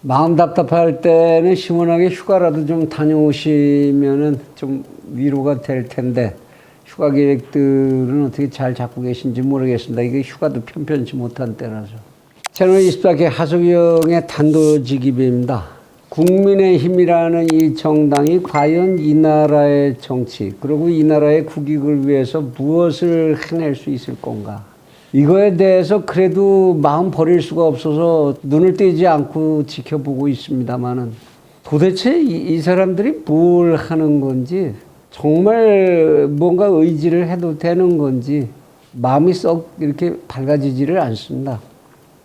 마음 답답할 때는 시원하게 휴가라도 좀 다녀오시면은 좀 위로가 될 텐데 휴가 계획들은 어떻게 잘 잡고 계신지 모르겠습니다. 이게 휴가도 편편치 못한 때라서. 채널 24개 하소경의 단도직입입니다. 국민의힘이라는 이 정당이 과연 이 나라의 정치 그리고 이 나라의 국익을 위해서 무엇을 해낼 수 있을 건가? 이거에 대해서 그래도 마음 버릴 수가 없어서 눈을 떼지 않고 지켜보고 있습니다만은 도대체 이, 이 사람들이 뭘 하는 건지 정말 뭔가 의지를 해도 되는 건지 마음이 썩 이렇게 밝아지지를 않습니다.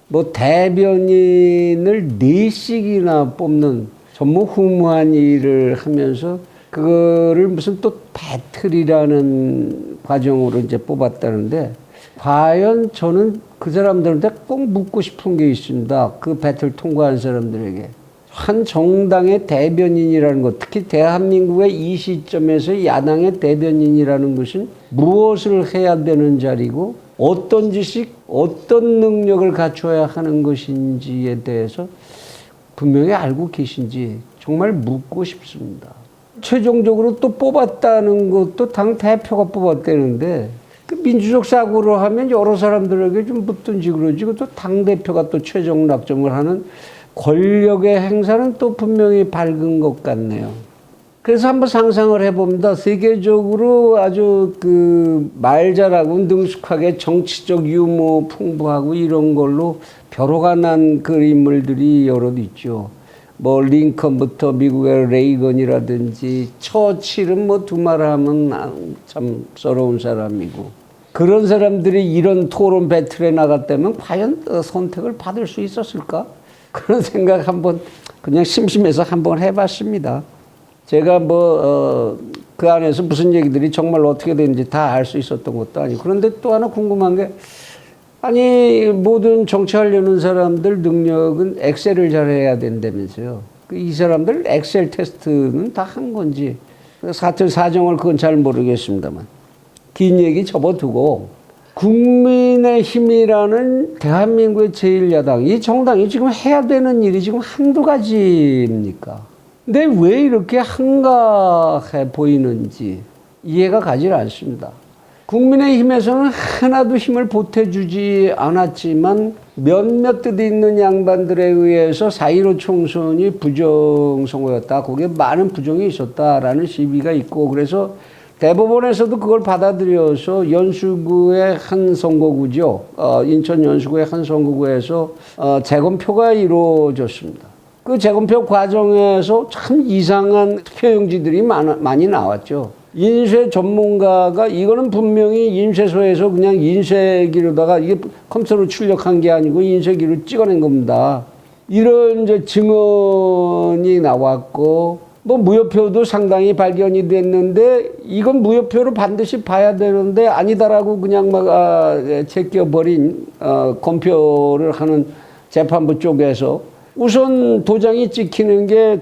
뭐 대변인을 네씩이나 뽑는 전무 후무한 일을 하면서 그거를 무슨 또 배틀이라는 과정으로 이제 뽑았다는데 과연 저는 그 사람들한테 꼭 묻고 싶은 게 있습니다. 그 배틀 통과한 사람들에게. 한 정당의 대변인이라는 것, 특히 대한민국의 이 시점에서 야당의 대변인이라는 것은 무엇을 해야 되는 자리고 어떤 지식, 어떤 능력을 갖춰야 하는 것인지에 대해서 분명히 알고 계신지 정말 묻고 싶습니다. 최종적으로 또 뽑았다는 것도 당 대표가 뽑았다는데 그 민주적 사고로 하면 여러 사람들에게 좀 묻든지 그러지 또 당 대표가 또 최종 낙점을 하는 권력의 행사는 또 분명히 밝은 것 같네요. 그래서 한번 상상을 해봅니다. 세계적으로 아주 그 말 잘하고 능숙하게 정치적 유머 풍부하고 이런 걸로 벼로가 난 그 인물들이 여럿 있죠. 뭐 링컨부터 미국의 레이건이라든지 처칠은 뭐 두말 하면 참 서러운 사람이고 그런 사람들이 이런 토론 배틀에 나갔다면 과연 어, 선택을 받을 수 있었을까? 그런 생각 한번 그냥 심심해서 한번 해봤습니다. 제가 뭐, 어, 그 안에서 무슨 얘기들이 정말 어떻게 되는지 다 알 수 있었던 것도 아니고. 그런데 또 하나 궁금한 게, 아니, 모든 정치하려는 사람들 능력은 엑셀을 잘해야 된다면서요. 그이 사람들 엑셀 테스트는 다 한 건지, 사틀 사정을 그건 잘 모르겠습니다만. 긴 얘기 접어두고, 국민의 힘이라는 대한민국의 제1야당, 이 정당이 지금 해야 되는 일이 지금 한두 가지입니까? 근데 왜 이렇게 한가해 보이는지 이해가 가질 않습니다. 국민의힘에서는 하나도 힘을 보태주지 않았지만 몇몇 뜻 있는 양반들에 의해서 4.15 총선이 부정선거였다. 거기에 많은 부정이 있었다라는 시비가 있고 그래서 대법원에서도 그걸 받아들여서 연수구의 한 선거구죠. 어, 인천 연수구의 한 선거구에서 어, 재검표가 이루어졌습니다. 그 재검표 과정에서 참 이상한 투표용지들이 많아, 많이 나왔죠. 인쇄 전문가가 이거는 분명히 인쇄소에서 그냥 인쇄기로다가 이게 컴퓨터로 출력한 게 아니고 인쇄기로 찍어낸 겁니다. 이런 이제 증언이 나왔고 뭐 무효표도 상당히 발견이 됐는데 이건 무효표로 반드시 봐야 되는데 아니다라고 그냥 막 아, 제껴버린 어, 검표를 하는 재판부 쪽에서 우선 도장이 찍히는 게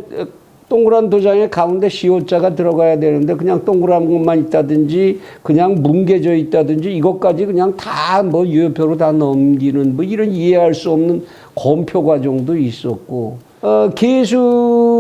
동그란 도장의 가운데 시호자가 들어가야 되는데 그냥 동그란 것만 있다든지 그냥 뭉개져 있다든지 이것까지 그냥 다 뭐 유효표로 다 넘기는 뭐 이런 이해할 수 없는 검표 과정도 있었고 어,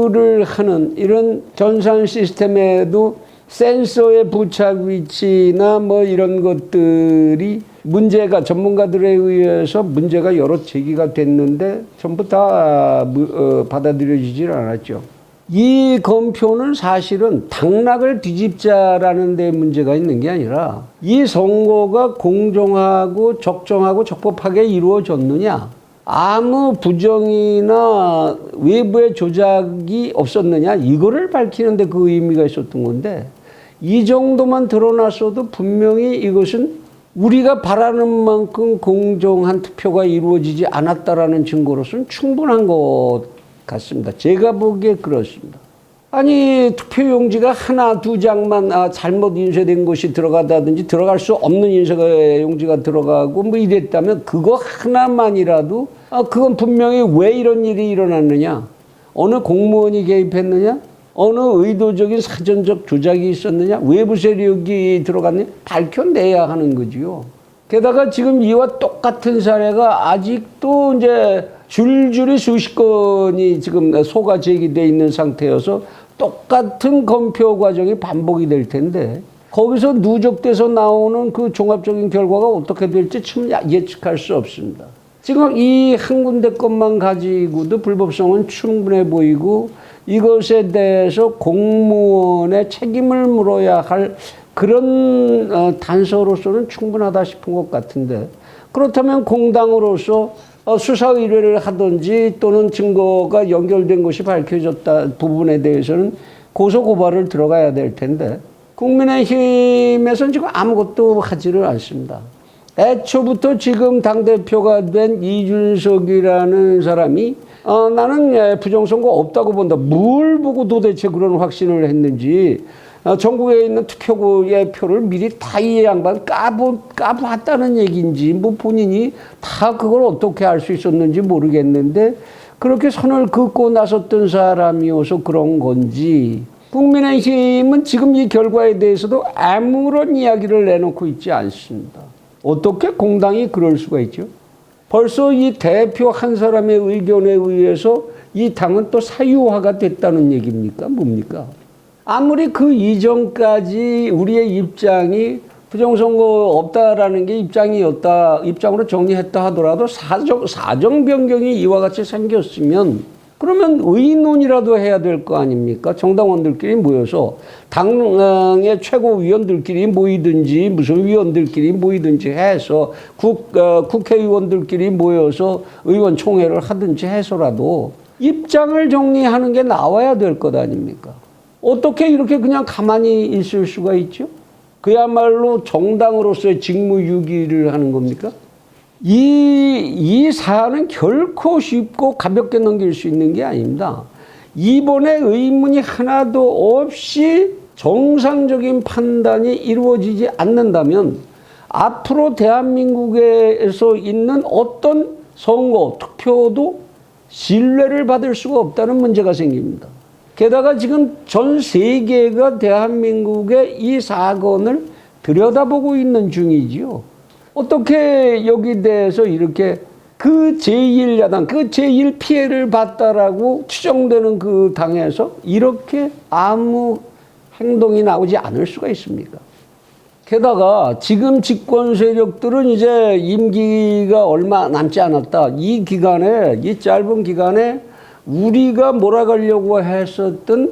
기술을 하는 이런 전산 시스템에도 센서의 부착 위치나 뭐 이런 것들이 문제가 전문가들에 의해서 문제가 여러 제기가 됐는데 전부 다 무- 어, 받아들여지질 않았죠. 이 검표는 사실은 당락을 뒤집자라는 데 문제가 있는 게 아니라 이 선거가 공정하고 적정하고 적법하게 이루어졌느냐 아무 부정이나 외부의 조작이 없었느냐 이거를 밝히는데 그 의미가 있었던 건데 이 정도만 드러났어도 분명히 이것은 우리가 바라는 만큼 공정한 투표가 이루어지지 않았다라는 증거로서는 충분한 것 같습니다. 제가 보기에 그렇습니다. 아니 투표용지가 하나 두 장만 아, 잘못 인쇄된 것이 들어가다든지 들어갈 수 없는 인쇄 용지가 들어가고 뭐 이랬다면 그거 하나만이라도 아, 그건 분명히 왜 이런 일이 일어났느냐? 어느 공무원이 개입했느냐? 어느 의도적인 사전적 조작이 있었느냐? 외부 세력이 들어갔느냐? 밝혀내야 하는 거지요. 게다가 지금 이와 똑같은 사례가 아직도 이제 줄줄이 수십 건이 지금 소가 제기돼 있는 상태여서 똑같은 검표 과정이 반복이 될 텐데 거기서 누적돼서 나오는 그 종합적인 결과가 어떻게 될지 참 예측할 수 없습니다. 지금 이 한 군데 것만 가지고도 불법성은 충분해 보이고 이것에 대해서 공무원의 책임을 물어야 할 그런 어, 단서로서는 충분하다 싶은 것 같은데 그렇다면 공당으로서 어, 수사 의뢰를 하든지 또는 증거가 연결된 것이 밝혀졌다 부분에 대해서는 고소 고발을 들어가야 될 텐데 국민의힘에서는 지금 아무것도 하지를 않습니다. 애초부터 지금 당대표가 된 이준석이라는 사람이 어, 나는 예, 부정선거 없다고 본다. 뭘 보고 도대체 그런 확신을 했는지 어, 전국에 있는 투표구의 표를 미리 다 이 양반 까보, 까봤다는 얘기인지 뭐 본인이 다 그걸 어떻게 알 수 있었는지 모르겠는데 그렇게 선을 긋고 나섰던 사람이어서 그런 건지 국민의힘은 지금 이 결과에 대해서도 아무런 이야기를 내놓고 있지 않습니다. 어떻게 공당이 그럴 수가 있죠? 벌써 이 대표 한 사람의 의견에 의해서 이 당은 또 사유화가 됐다는 얘기입니까? 뭡니까? 아무리 그 이전까지 우리의 입장이 부정선거 없다라는 게 입장이었다, 입장으로 정리했다 하더라도 사정, 사정 변경이 이와 같이 생겼으면 그러면 의논이라도 해야 될 거 아닙니까? 정당원들끼리 모여서 당의 최고위원들끼리 모이든지 무슨 위원들끼리 모이든지 해서 국, 어, 국회의원들끼리 모여서 의원총회를 하든지 해서라도 입장을 정리하는 게 나와야 될 것 아닙니까? 어떻게 이렇게 그냥 가만히 있을 수가 있죠? 그야말로 정당으로서의 직무유기를 하는 겁니까? 이, 이 사안은 결코 쉽고 가볍게 넘길 수 있는 게 아닙니다. 이번에 의문이 하나도 없이 정상적인 판단이 이루어지지 않는다면 앞으로 대한민국에서 있는 어떤 선거, 투표도 신뢰를 받을 수가 없다는 문제가 생깁니다. 게다가 지금 전 세계가 대한민국의 이 사건을 들여다보고 있는 중이지요. 어떻게 여기 대해서 이렇게 그 제1야당, 그 제1 피해를 봤다라고 추정되는 그 당에서 이렇게 아무 행동이 나오지 않을 수가 있습니까? 게다가 지금 집권 세력들은 이제 임기가 얼마 남지 않았다. 이 기간에, 이 짧은 기간에 우리가 몰아가려고 했었던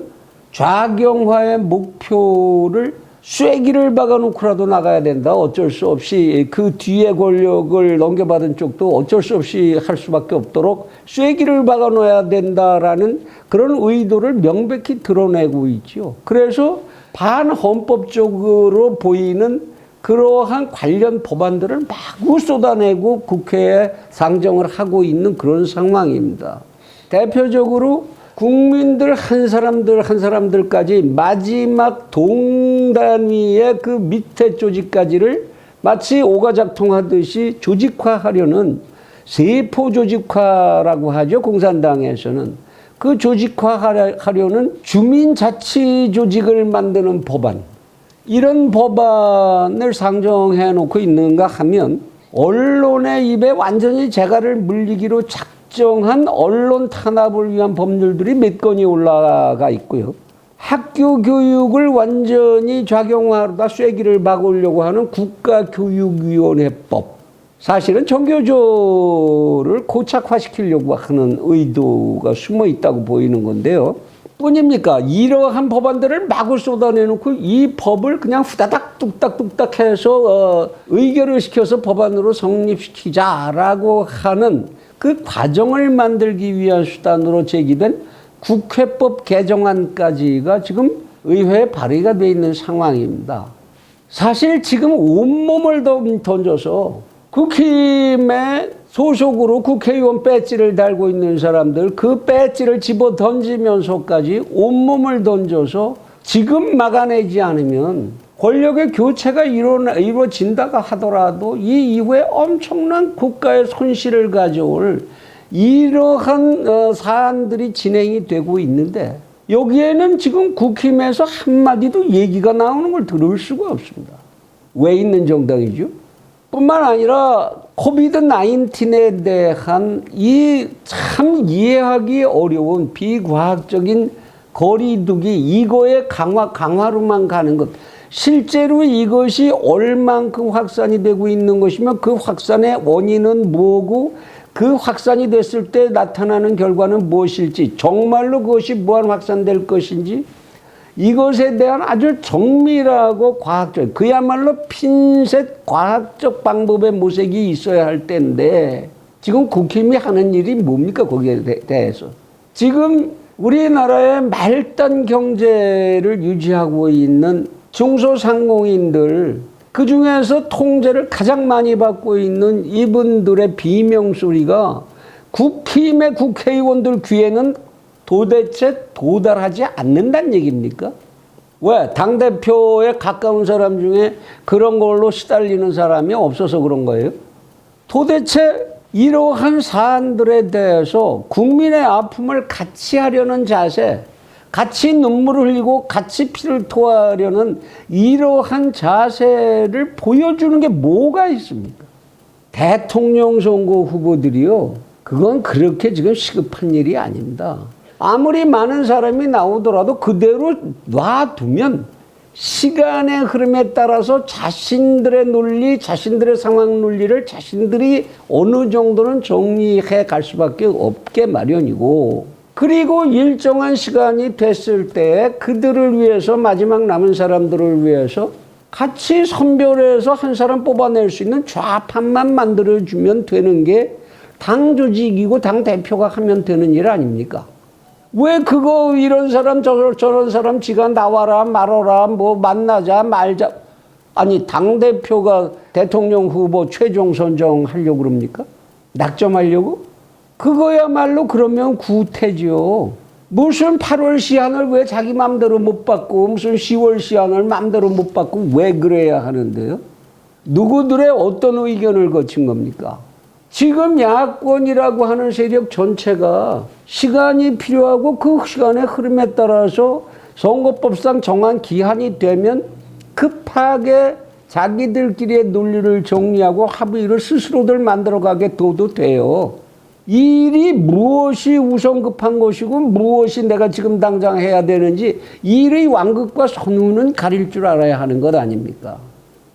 좌경화의 목표를 쐐기를 박아놓고라도 나가야 된다. 어쩔 수 없이 그 뒤에 권력을 넘겨받은 쪽도 어쩔 수 없이 할 수밖에 없도록 쐐기를 박아놓아야 된다라는 그런 의도를 명백히 드러내고 있죠. 그래서 반헌법적으로 보이는 그러한 관련 법안들을 마구 쏟아내고 국회에 상정을 하고 있는 그런 상황입니다. 대표적으로 국민들 한 사람들 한 사람들까지 마지막 동단위의 그 밑에 조직까지를 마치 오가작통하듯이 조직화하려는 세포 조직화라고 하죠 공산당에서는. 그 조직화하려는 주민자치 조직을 만드는 법안. 이런 법안을 상정해 놓고 있는가 하면 언론의 입에 완전히 재갈을 물리기로 작정한 언론 탄압을 위한 법률들이 몇 건이 올라가 있고요. 학교 교육을 완전히 좌경화로다 쐐기를 박으려고 하는 국가교육위원회법. 사실은 정교조를 고착화시키려고 하는 의도가 숨어 있다고 보이는 건데요. 뿐입니까? 이러한 법안들을 마구 쏟아내놓고 이 법을 그냥 후다닥 뚝딱뚝딱 해서 어, 의결을 시켜서 법안으로 성립시키자라고 하는 그 과정을 만들기 위한 수단으로 제기된 국회법 개정안까지가 지금 의회에 발의가 돼 있는 상황입니다. 사실 지금 온몸을 던- 던져서 국힘의 소속으로 국회의원 배지를 달고 있는 사람들 그 배지를 집어 던지면서까지 온몸을 던져서 지금 막아내지 않으면 권력의 교체가 일어나, 이루어진다가 하더라도 이 이후에 엄청난 국가의 손실을 가져올 이러한 어, 사안들이 진행이 되고 있는데 여기에는 지금 국힘에서 한마디도 얘기가 나오는 걸 들을 수가 없습니다. 왜 있는 정당이죠? 뿐만 아니라 코비드 19에 대한 이 참 이해하기 어려운 비과학적인 거리두기 이거의 강화 강화로만 가는 것 실제로 이것이 얼만큼 확산이 되고 있는 것이며 그 확산의 원인은 뭐고 그 확산이 됐을 때 나타나는 결과는 무엇일지 정말로 그것이 무한 확산될 것인지 이것에 대한 아주 정밀하고 과학적, 그야말로 핀셋 과학적 방법의 모색이 있어야 할 때인데, 지금 국힘이 하는 일이 뭡니까, 거기에 대- 대해서. 지금 우리나라의 말단 경제를 유지하고 있는 중소상공인들, 그 중에서 통제를 가장 많이 받고 있는 이분들의 비명소리가 국힘의 국회의원들 귀에는 도대체 도달하지 않는다는 얘기입니까? 왜? 당대표에 가까운 사람 중에 그런 걸로 시달리는 사람이 없어서 그런 거예요? 도대체 이러한 사안들에 대해서 국민의 아픔을 같이 하려는 자세, 같이 눈물을 흘리고 같이 피를 토하려는 이러한 자세를 보여주는 게 뭐가 있습니까? 대통령 선거 후보들이요. 그건 그렇게 지금 시급한 일이 아닙니다. 아무리 많은 사람이 나오더라도 그대로 놔두면 시간의 흐름에 따라서 자신들의 논리, 자신들의 상황 논리를 자신들이 어느 정도는 정리해 갈 수밖에 없게 마련이고 그리고 일정한 시간이 됐을 때 그들을 위해서 마지막 남은 사람들을 위해서 같이 선별해서 한 사람 뽑아낼 수 있는 좌판만 만들어주면 되는 게 당 조직이고 당 대표가 하면 되는 일 아닙니까? 왜 그거 이런 사람 저, 저런 사람 지가 나와라 말어라 뭐 만나자 말자 아니 당 대표가 대통령 후보 최종 선정하려고 그럽니까? 낙점하려고? 그거야말로 그러면 구태죠. 무슨 8월 시한을 왜 자기 맘대로 못 받고 무슨 10월 시한을 맘대로 못 받고 왜 그래야 하는데요? 누구들의 어떤 의견을 거친 겁니까? 지금 야권이라고 하는 세력 전체가 시간이 필요하고 그 시간의 흐름에 따라서 선거법상 정한 기한이 되면 급하게 자기들끼리의 논리를 정리하고 합의를 스스로들 만들어가게 둬도 돼요. 이 일이 무엇이 우선 급한 것이고 무엇이 내가 지금 당장 해야 되는지 일의 완급과 선우는 가릴 줄 알아야 하는 것 아닙니까?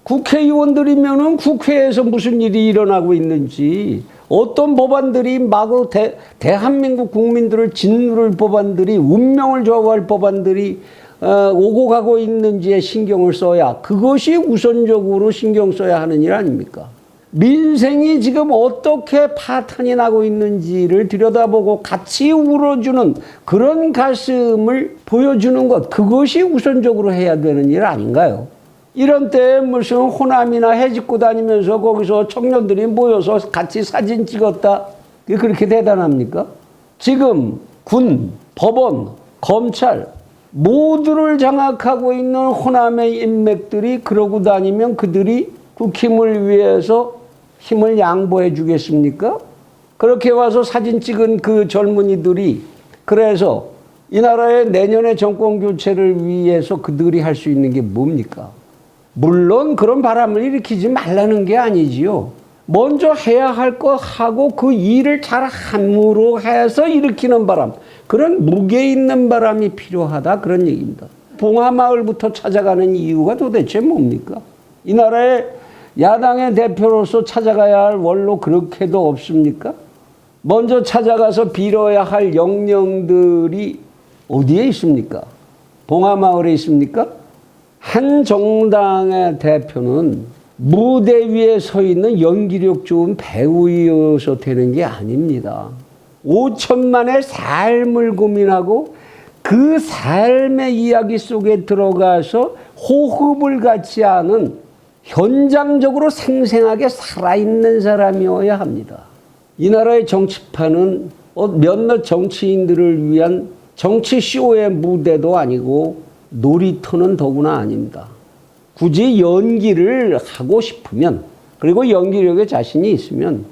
국회의원들이면은 국회에서 무슨 일이 일어나고 있는지 어떤 법안들이 마구 대, 대한민국 국민들을 짓누를 법안들이 운명을 좌우할 법안들이 어, 오고 가고 있는지에 신경을 써야 그것이 우선적으로 신경 써야 하는 일 아닙니까? 민생이 지금 어떻게 파탄이 나고 있는지를 들여다보고 같이 울어주는 그런 가슴을 보여주는 것 그것이 우선적으로 해야 되는 일 아닌가요? 이런 때 무슨 호남이나 해집고 다니면서 거기서 청년들이 모여서 같이 사진 찍었다. 그게 그렇게 대단합니까? 지금 군, 법원, 검찰 모두를 장악하고 있는 호남의 인맥들이 그러고 다니면 그들이 국힘을 위해서 힘을 양보해 주겠습니까? 그렇게 와서 사진 찍은 그 젊은이들이 그래서 이 나라의 내년의 정권 교체를 위해서 그들이 할 수 있는 게 뭡니까? 물론 그런 바람을 일으키지 말라는 게 아니지요. 먼저 해야 할 거 하고 그 일을 잘 함으로 해서 일으키는 바람. 그런 무게 있는 바람이 필요하다. 그런 얘기입니다. 봉하마을부터 찾아가는 이유가 도대체 뭡니까? 이 나라의 야당의 대표로서 찾아가야 할 원로 그렇게도 없습니까? 먼저 찾아가서 빌어야 할 영령들이 어디에 있습니까? 봉하마을에 있습니까? 한 정당의 대표는 무대 위에 서 있는 연기력 좋은 배우이어서 되는 게 아닙니다. 5천만의 삶을 고민하고 그 삶의 이야기 속에 들어가서 호흡을 갖지 않은 현장적으로 생생하게 살아있는 사람이어야 합니다. 이 나라의 정치판은 어, 몇몇 정치인들을 위한 정치 쇼의 무대도 아니고 놀이터는 더구나 아닙니다. 굳이 연기를 하고 싶으면 그리고 연기력에 자신이 있으면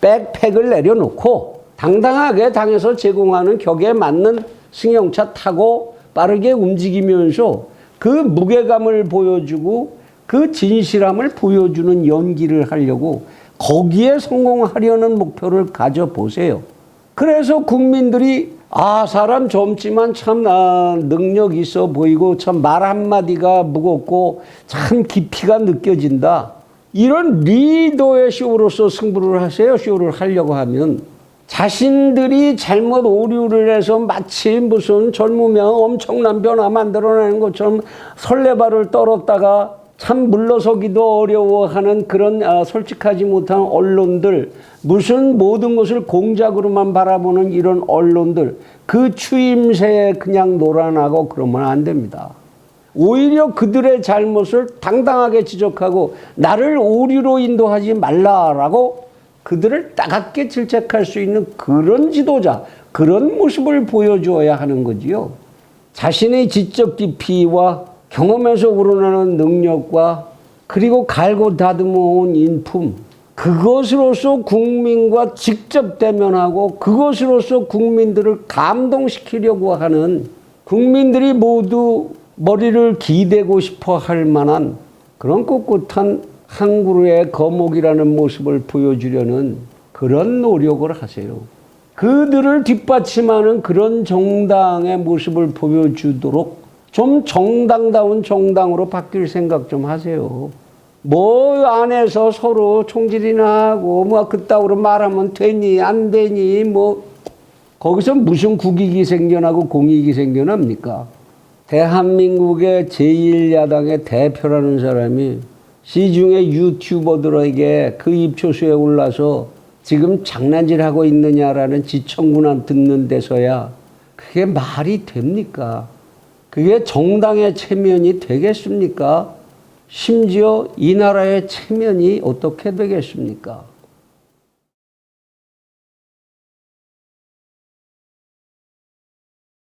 백팩을 내려놓고 당당하게 당에서 제공하는 격에 맞는 승용차 타고 빠르게 움직이면서 그 무게감을 보여주고 그 진실함을 보여주는 연기를 하려고 거기에 성공하려는 목표를 가져보세요. 그래서 국민들이 아 사람 젊지만 참 아, 능력 있어 보이고 참 말 한마디가 무겁고 참 깊이가 느껴진다. 이런 리더의 쇼로서 승부를 하세요. 쇼를 하려고 하면 자신들이 잘못 오류를 해서 마치 무슨 젊으면 엄청난 변화 만들어내는 것처럼 설레발을 떨었다가 참 물러서기도 어려워하는 그런 아, 솔직하지 못한 언론들 무슨 모든 것을 공작으로만 바라보는 이런 언론들 그 추임새에 그냥 놀아나고 그러면 안 됩니다. 오히려 그들의 잘못을 당당하게 지적하고 나를 오류로 인도하지 말라라고 그들을 따갑게 질책할 수 있는 그런 지도자, 그런 모습을 보여주어야 하는 거지요. 자신의 지적 깊이와 경험에서 우러나는 능력과 그리고 갈고 다듬어 온 인품, 그것으로서 국민과 직접 대면하고 그것으로서 국민들을 감동시키려고 하는 국민들이 모두 머리를 기대고 싶어 할 만한 그런 꿋꿋한 한 그루의 거목이라는 모습을 보여주려는 그런 노력을 하세요. 그들을 뒷받침하는 그런 정당의 모습을 보여주도록 좀 정당다운 정당으로 바뀔 생각 좀 하세요. 뭐 안에서 서로 총질이나 하고 뭐 그따구로 말하면 되니 안 되니 뭐 거기서 무슨 국익이 생겨나고 공익이 생겨납니까? 대한민국의 제1야당의 대표라는 사람이 시중의 유튜버들에게 그 입초수에 올라서 지금 장난질하고 있느냐라는 지청구나 듣는 데서야 그게 말이 됩니까? 그게 정당의 체면이 되겠습니까? 심지어 이 나라의 체면이 어떻게 되겠습니까?